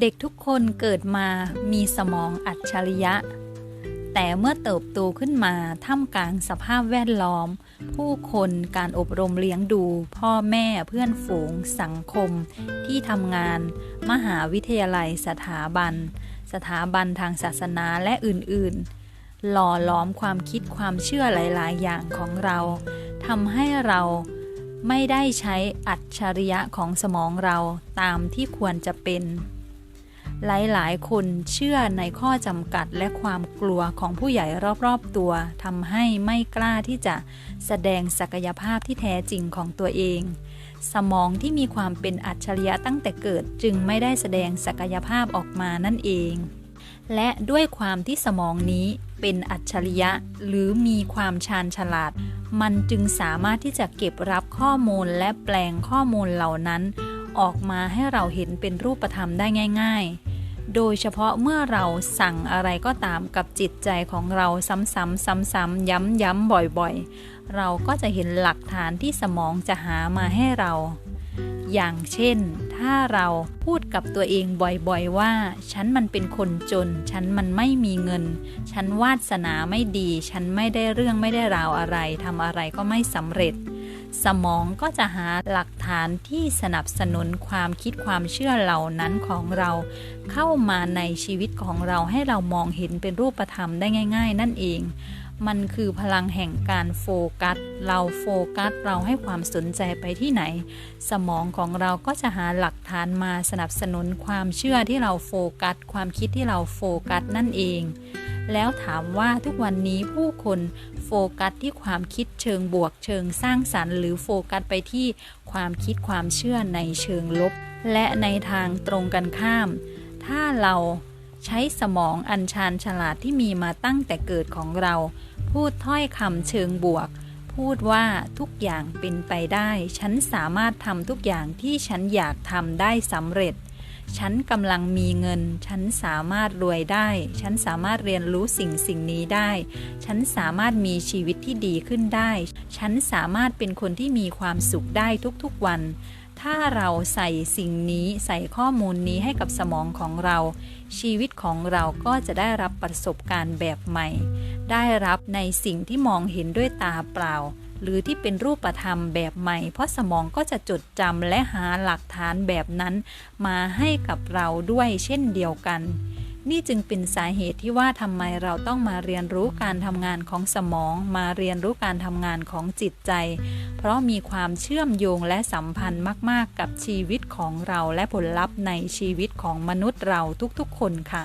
เด็กทุกคนเกิดมามีสมองอัจฉริยะ แต่เมื่อเติบโตขึ้นมาท่ามกลางสภาพแวดล้อม ผู้คนการอบรมเลี้ยงดู พ่อแม่เพื่อนฝูง สังคม ที่ทำงาน มหาวิทยาลัยสถาบัน สถาบันทางศาสนาและอื่นๆ หล่อหลอมความคิดความเชื่อหลาย ๆ อย่างของเราทำให้เราไม่ได้ใช้อัจฉริยะของสมองเราตามที่ควรจะเป็น หลายๆ คนเชื่อในข้อจำกัดและความกลัวของผู้ใหญ่รอบๆตัวทำให้ไม่กล้าที่จะแสดงศักยภาพที่แท้จริงของตัวเอง สมองที่มีความเป็นอัจฉริยะตั้งแต่เกิดจึงไม่ได้แสดงศักยภาพออกมานั่นเอง และด้วยความที่สมองนี้เป็นอัจฉริยะหรือมีความชาญฉลาด มันจึงสามารถที่จะเก็บรับข้อมูลและแปลงข้อมูลเหล่านั้น ออกมาให้เราเห็นเป็นรูปธรรมได้ง่าย ๆ โดยเฉพาะเมื่อเราสั่งอะไรก็ตามกับจิตใจของเราซ้ำๆซ้ำๆย้ำๆบ่อยๆ เราก็จะเห็นหลักฐานที่สมองจะหามาให้เรา อย่างเช่น ถ้าเราพูดกับตัวเองบ่อยๆว่า ฉันมันเป็นคนจน ฉันมันไม่มีเงิน ฉันวาสนาไม่ดี ฉันไม่ได้เรื่องไม่ได้ราวอะไรทำอะไรก็ไม่สำเร็จ สมองก็จะหาหลักฐานที่สนับสนุนความคิดความเชื่อเหล่านั้นของเรา เข้ามาในชีวิตของเราให้เรามองเห็นเป็นรูปธรรมได้ง่าย ๆ นั่นเอง มันคือพลังแห่งการโฟกัส เราโฟกัสเราให้ความสนใจไปที่ไหน สมองของเราก็จะหาหลักฐานมาสนับสนุนความเชื่อที่เราโฟกัส ความคิดที่เราโฟกัสนั่นเองแล้วถามว่าทุกวันนี้ผู้คน โฟกัสที่ความคิดเชิงบวกเชิงสร้างสรรค์ หรือโฟกัสไปที่ความคิดความเชื่อในเชิงลบ และในทางตรงกันข้าม ถ้าเราใช้สมองอันชาญฉลาดที่มีมาตั้งแต่เกิดของเรา พูดถ้อยคำเชิงบวก พูดว่าทุกอย่างเป็นไปได้ ฉันสามารถทำทุกอย่างที่ฉันอยากทำได้สำเร็จ ฉันกำลังมีเงิน ฉันสามารถรวยได้ ฉันสามารถเรียนรู้สิ่งสิ่งนี้ได้ ฉันสามารถมีชีวิตที่ดีขึ้นได้ ฉันสามารถเป็นคนที่มีความสุขได้ทุกๆวัน ถ้าเราใส่สิ่งนี้ใส่ข้อมูลนี้ให้กับสมองของเรา ชีวิตของเราก็จะได้รับประสบการณ์แบบใหม่ ได้รับในสิ่งที่มองเห็นด้วยตาเปล่า หรือที่เป็นรูปธรรมแบบใหม่ เพราะสมองก็จะจดจำและหาหลักฐานแบบนั้น มาให้กับเราด้วยเช่นเดียวกัน นี่จึงเป็นสาเหตุที่ว่าทำไมเราต้องมาเรียนรู้การทำงานของสมอง มาเรียนรู้การทำงานของจิตใจ เพราะมีความเชื่อมโยงและสัมพันธ์มาก ๆ กับชีวิตของเราและผลลัพธ์ในชีวิตของมนุษย์เราทุกๆ คนค่ะ